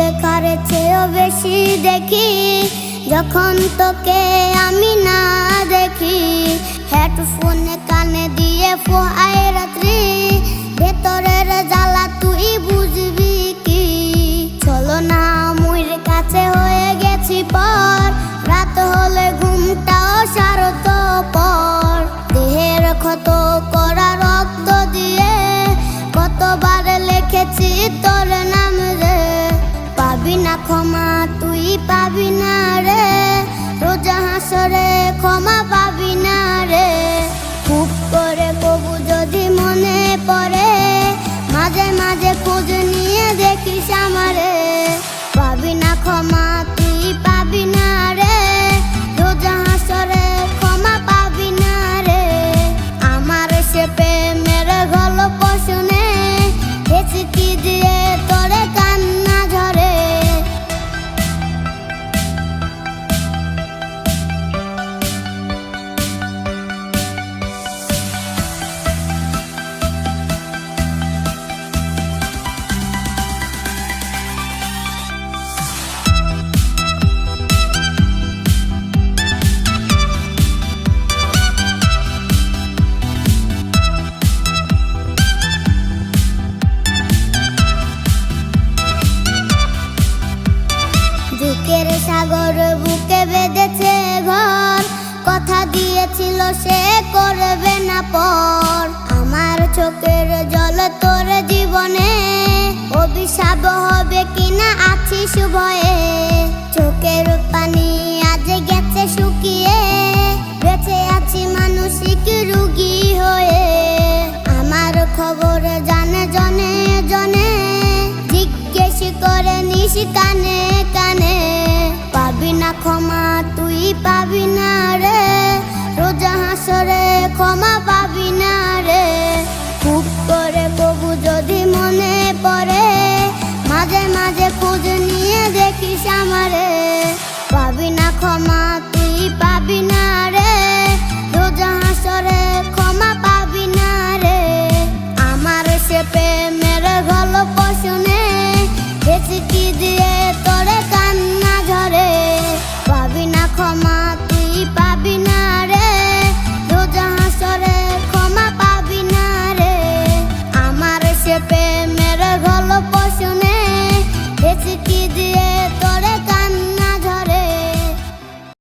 দেখার চেয়েও বেশি দেখি, যখন তোকে আমি না দেখি। হেডফোন কানে দিয়ে ফোয়াই রাত্রি ভেতরের তুই পাবি না রে। রোজা হাসরে ক্ষমা পাবি না রে। সে করবে না পর। আমার চোখের জল তোর জীবনে। অভিশাপ হবে কিনা আছিস ভয়ে। চোখের পানি আজ গেছে শুকিয়ে। বেঁচে আছি মানসিক রুগী হয়ে। আমার খবর জানে, জনে জনে। জিজ্ঞেস করে নিস কানে কানে। পাবি না ক্ষমা, তুই পাবি না রে।